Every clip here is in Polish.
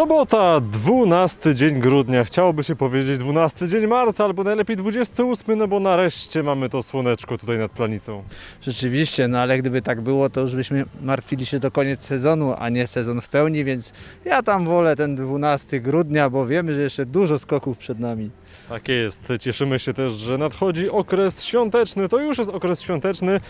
Sobota, 12 dzień grudnia. Chciałoby się powiedzieć 12 dzień marca, albo najlepiej 28, no bo nareszcie mamy to słoneczko tutaj nad planicą. Rzeczywiście, no ale gdyby tak było, to już byśmy martwili się do koniec sezonu, a nie sezon w pełni, więc ja tam wolę ten 12 grudnia, bo wiemy, że jeszcze dużo skoków przed nami. Takie jest. Cieszymy się też, że nadchodzi okres świąteczny. To już jest okres świąteczny,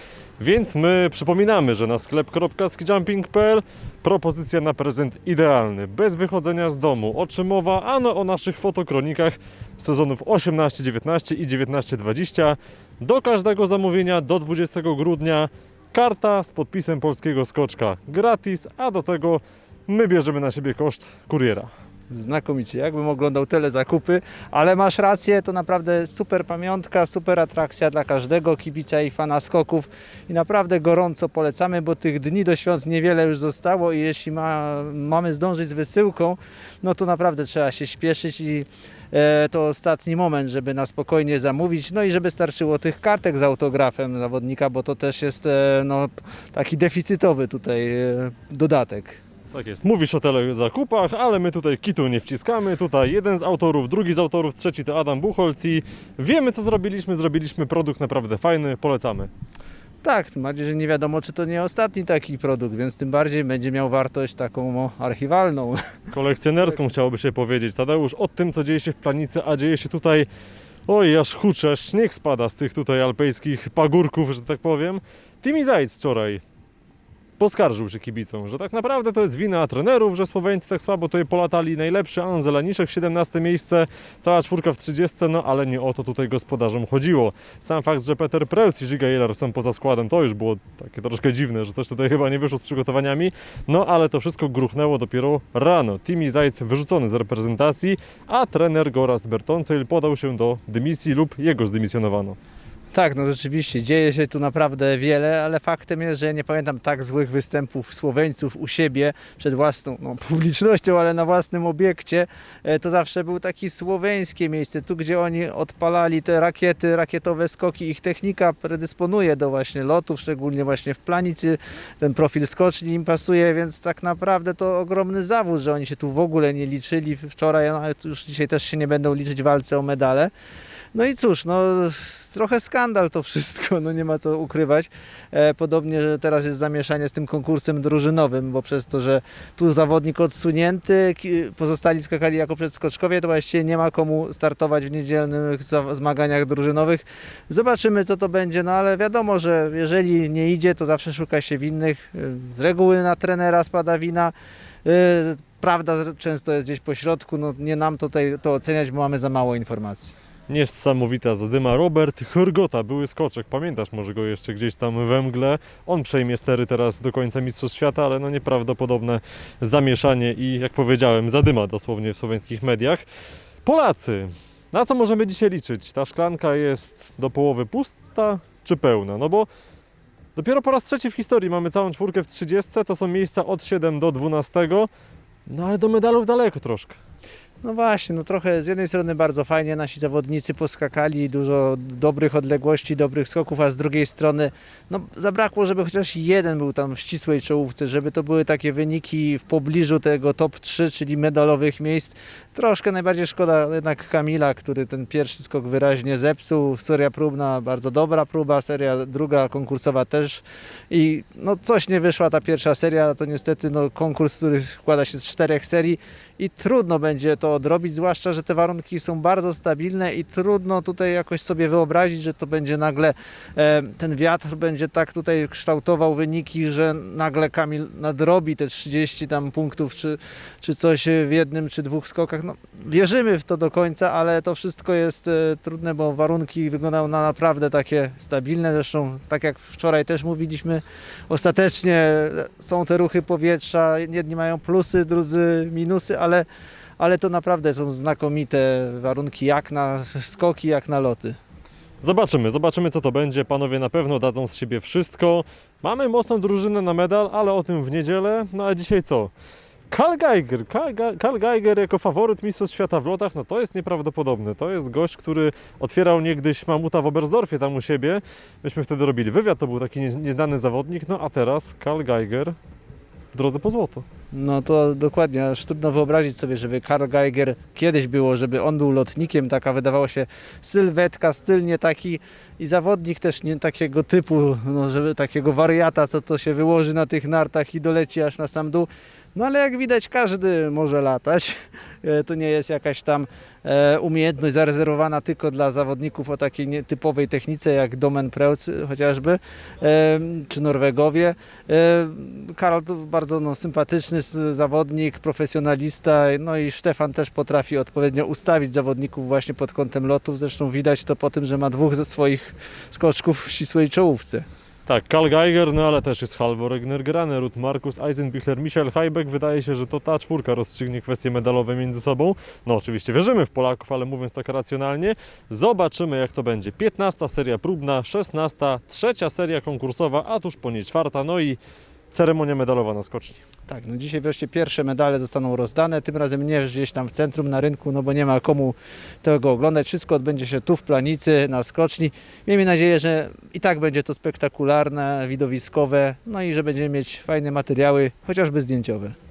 więc my przypominamy, że na sklep.skijumping.pl propozycja na prezent idealny. Bez wychodzenia z domu. O czym mowa? Ano o naszych fotokronikach sezonów 18-19 i 19-20. Do każdego zamówienia do 20 grudnia karta z podpisem polskiego skoczka gratis, a do tego my bierzemy na siebie koszt kuriera. Znakomicie, jakbym oglądał tyle zakupy, ale masz rację, to naprawdę super pamiątka, super atrakcja dla każdego kibica i fana skoków. I naprawdę gorąco polecamy, bo tych dni do świąt niewiele już zostało i jeśli ma, mamy zdążyć z wysyłką, no to naprawdę trzeba się śpieszyć i e, to ostatni moment, żeby na spokojnie zamówić, no i żeby starczyło tych kartek z autografem zawodnika, bo to też jest e, no, taki deficytowy tutaj e, dodatek. Tak jest. Mówisz o tyle zakupach, ale my tutaj kitu nie wciskamy. Tutaj jeden z autorów, drugi z autorów, trzeci to Adam Buchholz i wiemy co zrobiliśmy. Zrobiliśmy produkt naprawdę fajny, polecamy. Tak, tym bardziej, że nie wiadomo, czy to nie ostatni taki produkt, więc tym bardziej będzie miał wartość taką archiwalną. Kolekcjonerską chciałoby się powiedzieć. Tadeusz, o tym co dzieje się w Planicy, a dzieje się tutaj oj, aż hucze, śnieg spada z tych tutaj alpejskich pagórków, że tak powiem. Timi Zajc wczoraj poskarżył się kibicom, że tak naprawdę to jest wina trenerów, że Słoweńcy tak słabo tutaj polatali. Najlepszy Anzel Laniszek, 17 miejsce, cała czwórka w 30, no ale nie o to tutaj gospodarzom chodziło. Sam fakt, że Peter Preutz i Giga Jeller są poza składem, to już było takie troszkę dziwne, że coś tutaj chyba nie wyszło z przygotowaniami, no ale to wszystko gruchnęło dopiero rano. Timi Zajc wyrzucony z reprezentacji, a trener Gorast Bertoncyl podał się do dymisji lub jego zdymisjonowano. Tak, no rzeczywiście, dzieje się tu naprawdę wiele, ale faktem jest, że nie pamiętam tak złych występów Słoweńców u siebie przed własną no, publicznością, ale na własnym obiekcie. E, To zawsze był taki słoweńskie miejsce, tu gdzie oni odpalali te rakiety, rakietowe skoki, ich technika predysponuje do właśnie lotów, szczególnie właśnie w planicy, ten profil skoczni im pasuje, więc tak naprawdę to ogromny zawód, że oni się tu w ogóle nie liczyli wczoraj, no, ale już dzisiaj też się nie będą liczyć w walce o medale. No i cóż, no trochę skandal to wszystko, no nie ma co ukrywać. E, podobnie, że teraz jest zamieszanie z tym konkursem drużynowym, bo przez to, że tu zawodnik odsunięty, pozostali skakali jako przedskoczkowie, to właściwie nie ma komu startować w niedzielnych zmaganiach drużynowych. Zobaczymy, co to będzie, no ale wiadomo, że jeżeli nie idzie, to zawsze szuka się winnych. E, Z reguły na trenera spada wina. E, Prawda często jest gdzieś po środku, no nie nam tutaj to oceniać, bo mamy za mało informacji. Niesamowita zadyma. Robert Hrgota, były skoczek. Pamiętasz może go jeszcze gdzieś tam we mgle. On przejmie stery teraz do końca Mistrzostw Świata, ale no nieprawdopodobne zamieszanie i jak powiedziałem, zadyma dosłownie w słoweńskich mediach. Polacy. Na co możemy dzisiaj liczyć? Ta szklanka jest do połowy pusta czy pełna? No bo dopiero po raz trzeci w historii mamy całą czwórkę w 30. To są miejsca od 7 do 12. No ale do medalów daleko troszkę. No właśnie, no trochę z jednej strony bardzo fajnie nasi zawodnicy poskakali, dużo dobrych odległości, dobrych skoków, a z drugiej strony no zabrakło, żeby chociaż jeden był tam w ścisłej czołówce, żeby to były takie wyniki w pobliżu tego top 3, czyli medalowych miejsc. Troszkę najbardziej szkoda jednak Kamila, który ten pierwszy skok wyraźnie zepsuł. Seria próbna, bardzo dobra próba, seria druga konkursowa też i no coś nie wyszła ta pierwsza seria, to niestety no konkurs, który składa się z czterech serii i trudno będzie to odrobić, zwłaszcza, że te warunki są bardzo stabilne i trudno tutaj jakoś sobie wyobrazić, że to będzie nagle e, ten wiatr będzie tak tutaj kształtował wyniki, że nagle Kamil nadrobi te 30 tam punktów czy, czy coś w jednym czy dwóch skokach. No, wierzymy w to do końca, ale to wszystko jest e, trudne, bo warunki wyglądają na naprawdę takie stabilne. Zresztą, tak jak wczoraj też mówiliśmy, ostatecznie są te ruchy powietrza, jedni mają plusy, drudzy minusy, ale, ale to naprawdę są znakomite warunki jak na skoki, jak na loty. Zobaczymy, zobaczymy co to będzie. Panowie na pewno dadzą z siebie wszystko. Mamy mocną drużynę na medal, ale o tym w niedzielę. No a dzisiaj co? Karl Geiger, Karl, Ge- Karl Geiger jako faworyt Mistrzostw Świata w lotach, no to jest nieprawdopodobne. To jest gość, który otwierał niegdyś mamuta w Oberstdorfie tam u siebie. Myśmy wtedy robili wywiad, to był taki nie- nieznany zawodnik, no a teraz Karl Geiger w drodze po złoto. No to dokładnie, aż trudno wyobrazić sobie, żeby Karl Geiger kiedyś było, żeby on był lotnikiem, taka wydawało się sylwetka, styl nie taki i zawodnik też nie takiego typu, no żeby takiego wariata, co to się wyłoży na tych nartach i doleci aż na sam dół. No ale jak widać każdy może latać. E, To nie jest jakaś tam e, umiejętność zarezerwowana tylko dla zawodników o takiej nietypowej technice jak Domen Preutz chociażby, e, czy Norwegowie. Karol to bardzo no, sympatyczny zawodnik, profesjonalista, no i Stefan też potrafi odpowiednio ustawić zawodników właśnie pod kątem lotów. Zresztą widać to po tym, że ma dwóch ze swoich skoczków w ścisłej czołówce. Tak, Karl Geiger, no ale też jest Halvor Egner Grane, Ruth Markus, Eisenbichler, Michel Heibeck. Wydaje się, że to ta czwórka rozstrzygnie kwestie medalowe między sobą. No oczywiście wierzymy w Polaków, ale mówiąc tak racjonalnie, zobaczymy jak to będzie. 15 seria próbna, 16, trzecia seria konkursowa, a tuż po niej czwarta, no i ceremonia medalowa na skoczni. Tak, no dzisiaj wreszcie pierwsze medale zostaną rozdane, tym razem nie gdzieś tam w centrum na rynku, no bo nie ma komu tego oglądać. Wszystko odbędzie się tu w Planicy, na skoczni. Miejmy nadzieję, że i tak będzie to spektakularne, widowiskowe, no i że będziemy mieć fajne materiały, chociażby zdjęciowe.